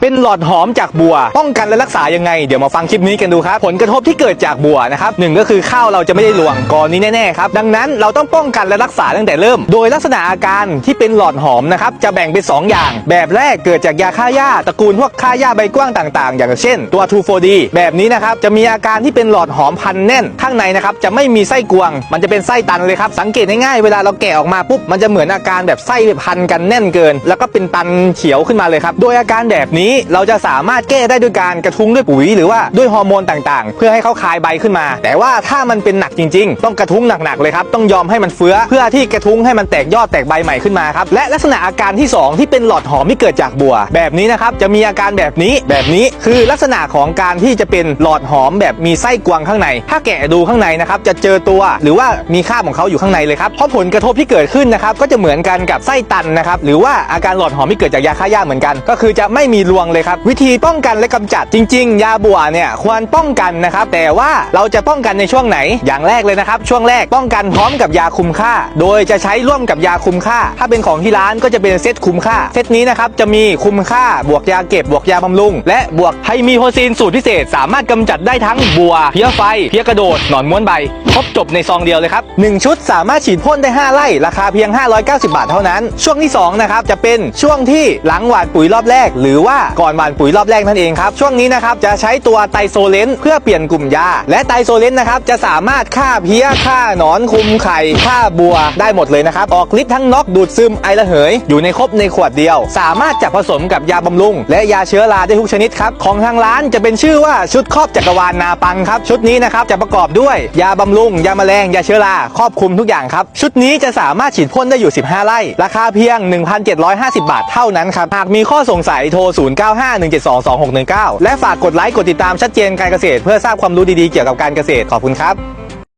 เป็นหลอดหอมจากบัว ป้องกันและรักษายังไง เดี๋ยวมาฟังคลิปนี้กันดูครับ ผลกระทบที่เกิดจากบัวนะครับหนึ่งก็คือข้าวเราจะไม่ได้รวงกรนี้แน่ๆครับ ดังนั้นเราต้องป้องกันและรักษาตั้งแต่เริ่ม โดยลักษณะอาการที่เป็นหลอดหอมนะครับจะแบ่งเป็น 2 อย่าง แบบแรกเกิดจากยาฆ่าหญ้าตระกูลพวกฆ่าหญ้าใบกว้างต่างๆ อย่างเช่น ตัว 2,4-D แบบนี้นะครับจะมีอาการที่เป็นหลอดหอมพันแน่น ข้างในนะครับจะไม่มีไส้กวง มันจะเป็นไส้ตันเลยครับสังเกตง่ายๆเวลาเราแกะออกมาปุ๊บมันจะเหมือนอาการแบบไส้พันกันแน่นเกิน แล้วก็เป็นตันเขียวขึ้นมาเลยครับโดยอาการแบบนี้เราจะสามารถแก้ได้ด้วยการกระทุ้งด้วยปุ๋ย หรือว่าด้วยฮอร์โมนต่างๆ เพื่อให้เขาคายใบขึ้นมา แต่ว่าถ้ามันเป็นหนักจริง ๆ ต้องกระทุ้งหนักๆเลยครับต้องยอมให้มันเฟื้อเพื่อที่กระทุ้งให้มันแตกยอดแตกใบใหม่ขึ้นมาครับและลักษณะอาการที่สองที่เป็นหลอดหอมที่เกิดจากบัว แบบนี้นะครับจะมีอาการแบบนี้แบบนี้คือลักษณะของการที่จะเป็นหลอดหอมแบบมีไส้กวางข้างใน ถ้าแกะดูข้างในนะครับจะเจอตัวหรือว่ามีคราบของเขาอยู่ข้างในเลยครับเพราะผลกระทบที่เกิดขึ้นนะครับก็จะเหมือนกันกับไส้ตันนะครับหรือว่าอาการหลอดหอมที่เกิดจากยาฆ่าหญ้าเหมือนกัน ก็คือจะไม่มีรวงเลยครับ วิธีป้องกันและกำจัดจริง ๆ ยาบัวเนี่ยควรป้องกันนะครับ แต่ว่าเราจะป้องกันในช่วงไหนอย่างแรกเลยนะครับ ช่วงแรกป้องกันพร้อมกับยาคุมค่า โดยจะใช้ร่วมกับยาคุมค่า ถ้าเป็นของที่ร้านก็จะเป็นเซตคุมค่า เซตนี้นะครับจะมีคุมค่าบวกยาเก็บบวกยาบำรุง และบวกไฮมีโฮซีนสูตรพิเศษ สามารถกำจัดได้ทั้งบัวเพี้ยไฟเพี้ยกระโดดหนอนม้วนใบครบจบในซองเดียวเลยครับ1ชุดสามารถฉีดพ่นได้ 5 ไร่ราคาเพียง 590 บาทเท่านั้น ช่วงที่2นะครับจะเป็นช่วงที่หลังหว่านปุ๋ยรอบแรก หรือว่าก่อนหว่านปุ๋ยรอบแรกนั่นเองครับ ช่วงนี้นะครับจะใช้ตัวไตรโซเลนเพื่อเปลี่ยนกลุ่มยาและไตรโซเลนนะครับจะสามารถฆ่าเพี้ยฆ่าหนอนคุมไข่ฆ่าบัวได้หมดเลยนะครับ ออกฤทธิ์ทั้งน็อกดูดซึมไอระเหย อยู่ในครบในขวดเดียว สามารถจับผสมกับยาบำรุง และยาเชื้อราได้ทุกชนิดครับ ของทางร้านจะเป็นชื่อว่าชุดครอบจักรวาลนาปังครับ ชุดนี้นะครับจะประกอบด้วยยาบำรุง ยาแมลง ยาเชื้อราครอบคลุมทุกอย่างครับ ชุดนี้จะสามารถฉีดพ่นได้อยู่ 15 ไร่ ราคาเพียง 1,750 บาทเท่านั้นครับ หากมีข้อสงสัยโทร0951722619 และฝากกดไลค์กดติดตามชัดเจนการเกษตร เพื่อทราบความรู้ดีๆเกี่ยวกับการเกษตรขอบคุณครับ